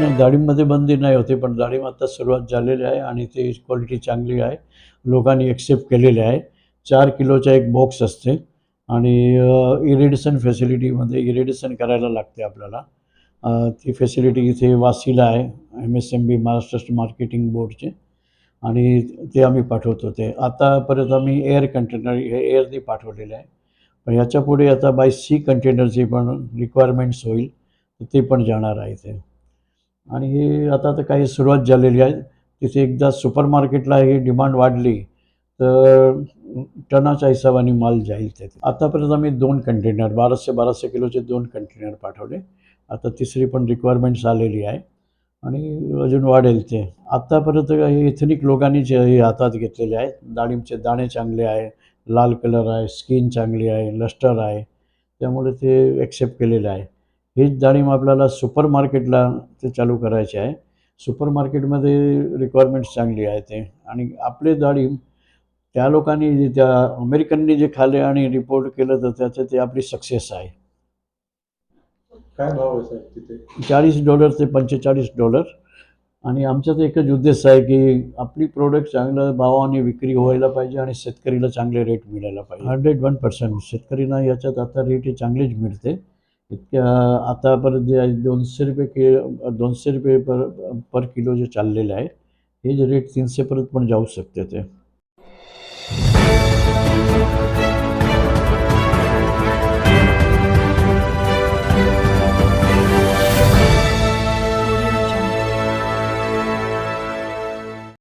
डाळिंबमध्ये बंदी नाही होते पण डाळिंब आता सुरुवात झालेली आहे आणि ते क्वालिटी चांगली आहे. लोकांनी एक्सेप्ट केलेले आहे. चार किलोचा एक बॉक्स असते आणि इरिडेशन फॅसिलिटीमध्ये इरिडेशन करायला लागते आपल्याला. ती फॅसिलिटी इथे वासीला आहे M S M B Maharashtra marketing बोर्डचे आणि ते आम्ही पाठवतो ते. आतापर्यंत आम्ही एअर कंटेनर हे एअरनी पाठवलेले आहे. पण ह्याच्या पुढे आता बाय सी कंटेनरची पण रिक्वायरमेंट्स होईल ते पण जाणार आहे ते आणि हे आता तर काही सुरुवात झालेली आहे. तिथे एकदा सुपर मार्केटला ही डिमांड वाढली तर टनाच्या हिशोबाने माल जाईल ते आतापर्यंत आम्ही दोन कंटेनर बाराशे बाराशे किलोचे दोन कंटेनर पाठवले. आता तिसरी पण रिक्वायरमेंट्स आलेली आहे आणि अजून वाढेल ते. आत्तापर्यंत हे इथनिक लोकांनी जे हे हातात घेतलेले आहेत. डाळिंबचे दाणे चांगले आहे लाल कलर आहे स्किन चांगली आहे लस्टर आहे. त्यामुळे ते ॲक्सेप्ट केलेलं आहे. हीच डाळिंब आपल्याला सुपर मार्केटला ते चालू करायचे आहे. सुपर मार्केटमध्ये रिक्वायरमेंट्स चांगली आहे ते. आणि आपले डाळिंब त्या लोकांनी जे त्या अमेरिकननी जे खाल्ले आणि रिपोर्ट केलं तर त्याचं ते आपली सक्सेस आहे. काय भाव आहे तिथे? चाळीस डॉलर ते पंचेचाळीस डॉलर आणि आमचा तर एकच उद्देश आहे की आपली प्रोडक्ट चांगल्या भावाने विक्री व्हायला पाहिजे आणि शेतकरीला चांगले रेट मिळायला पाहिजे. हंड्रेड वन पर्सेंट शेतकरीना याच्यात आता रेट हे चांगलेच मिळते. इतक्या आतापर्यंत जे आहे दोनशे रुपये कि दोनशे रुपये पर पर किलो जे चाललेले आहे हे जे रेट तीनशेपर्यंत पण जाऊ शकते ते.